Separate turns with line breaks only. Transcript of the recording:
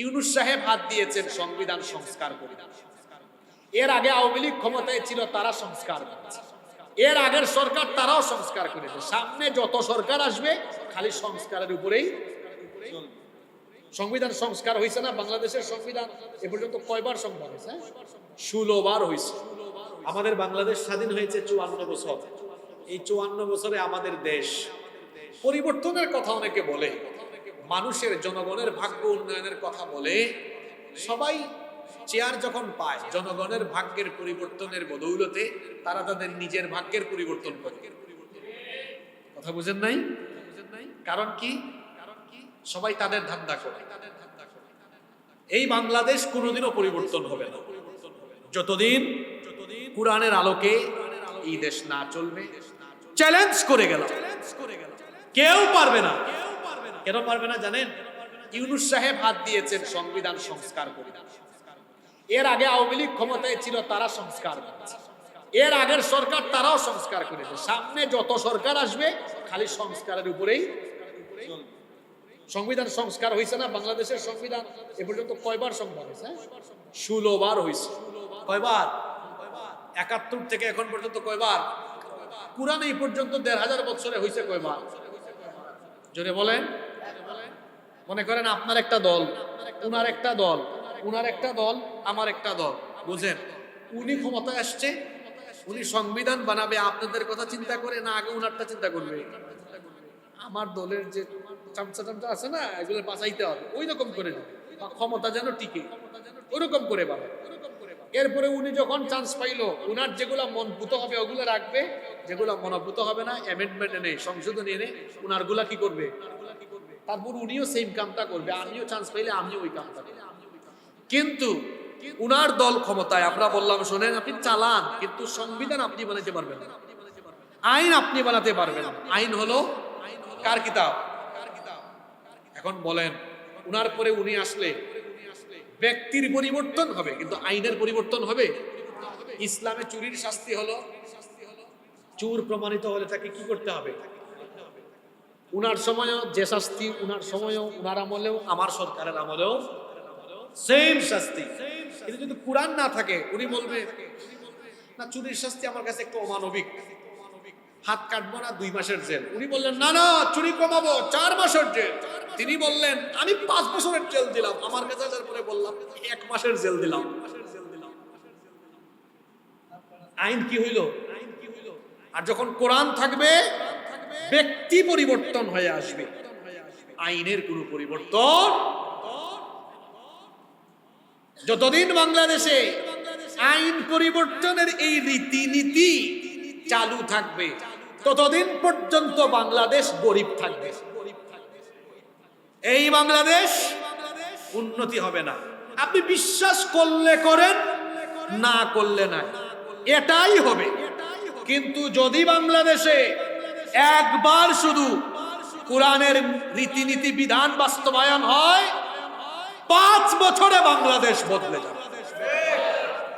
ইউনুস সাহেব হাত দিয়েছেন সংবিধান সংস্কার করে এর আগে আওয়ামী লীগ ক্ষমতায় ছিল, তারা সংস্কার করেছে। এর আগের সরকার, তারাও সংস্কার করেছে। সামনে যত সরকার আসবে, খালি সংস্কারের উপরেই সংবিধান সংস্কার হয়েছে না? বাংলাদেশের সংবিধান এ পর্যন্ত কয়বার সংবিধান হয়েছে ষোলো বার হয়েছে আমাদের বাংলাদেশ স্বাধীন হয়েছে চুয়ান্ন বছর। এই চুয়ান্ন বছরে আমাদের দেশ পরিবর্তনের কথা অনেকে বলে। মানুষের জনগণের ভাগ্য উন্নয়নের কথা বলে, সবাই চেয়ার যখন পায়, জনগণের ভাগ্যের পরিবর্তনের বদৌলতে তারা তাদের নিজের ভাগ্যের পরিবর্তন করে। কথা বুঝেন নাই? কারণ কি? সবাই তাদের ধান্দা করে। এই বাংলাদেশ কোনোদিনও পরিবর্তন হবে না। যতদিন কোরআনের আলোকে এই দেশ না চলবে চ্যালেঞ্জ করে গেল কেউ পারবে না। কেন পারবে না জানেন? ইউনুস সাহেব হাত দিয়েছেন সংবিধান সংস্কার করে এর আগে আওয়ামী লীগ ক্ষমতায় ছিল, তারা সংস্কার করেছে। এর আগের সরকার, তারাও সংস্কার করেছে। সামনে যত সরকার আসবে, খালি সংস্কারের উপরেই সংবিধান সংস্কার হয়েছে না? বাংলাদেশের সংবিধান এ পর্যন্ত কয়বার সংবিধান হয়েছে ষোলো বার হয়েছে কয়বার? একাত্তর থেকে এখন পর্যন্ত কয়বার? কোরআন এই পর্যন্ত দেড় হাজার বছরে হয়েছে কয়বার? জোরে বলেন। মনে করেন আপনার একটা দল, উনার একটা দল, উনার একটা দল, আমার একটা দল। বুঝেন, উনি ক্ষমতায় আসছে, উনি সংবিধান বানাবে, আপনাদের কথা চিন্তা করে না আগে উনারটা চিন্তা করবে। আমার দলের যে চামচা চামচা আছে না, এগুলো বাঁচাইতে হবে ওই রকম করে বা ক্ষমতা যেন টিকে ওরকম করে বানাবে। এরপরে উনি যখন চান্স পাইলো, উনার যেগুলো মনভূত হবে, ওগুলো রাখবে, যেগুলো মনভূত হবে না অ্যামেন্ডমেন্ট এনে সংশোধন এনে উনারগুলা কি করবে? তারপর উনিও সেম কামটা করবে, আমিও চান্স পাইলে আমিও ওই কামটা কিন্তু উনার দল ক্ষমতায়, আমরা বললাম, শোনেন, আপনি চালান, কিন্তু সংবিধান আপনি বানাতে পারবেন আইন আপনি বানাতে পারবেন আইন হলো কার কিতাব? এখন বলেন, উনার পরে উনি আসলে ব্যক্তির পরিবর্তন হবে, কিন্তু আইনের পরিবর্তন হবে? ইসলামে চুরির শাস্তি হলো? চুর প্রমাণিত হলে তাকে কি করতে হবে? উনার সময়ও যে শাস্তি, উনার সময়ও, উনার আমলেও, আমার সরকারের আমলেও সেম শাস্তি। কিন্তু যদি কোরআন না থাকে, উনি বলবে, না, চুরির শাস্তি আমার কাছে একটু অমানবিক। হাত কাটবো না, দুই মাসের জেল। উনি বললেন, না না, চুরি কমাবো, চার মাসের জেল। তিনি বললেন, আমি পাঁচ বছরের জেল দিলাম। আমার কাছে আসার পরে বললাম, এক মাসের জেল দিলাম। আইন কি হইল? আর যখন কোরআন থাকবে ব্যক্তি পরিবর্তন হয়ে আসবে। আইনের কোনো পরিবর্তন। যতদিন বাংলাদেশে আইন পরিবর্তনের এই রীতিনীতি চালু থাকবে, ততদিন পর্যন্ত বাংলাদেশ গরিব থাকবে। এই বাংলাদেশ উন্নতি হবে না। আপনি বিশ্বাস করলে করেন, না করলে না এটাই হবে। কিন্তু যদি বাংলাদেশে একবার শুধু কোরআনের রীতিনীতি বিধান বাস্তবায়ন হয় পাঁচ বছরে বাংলাদেশ বদলে যাবে।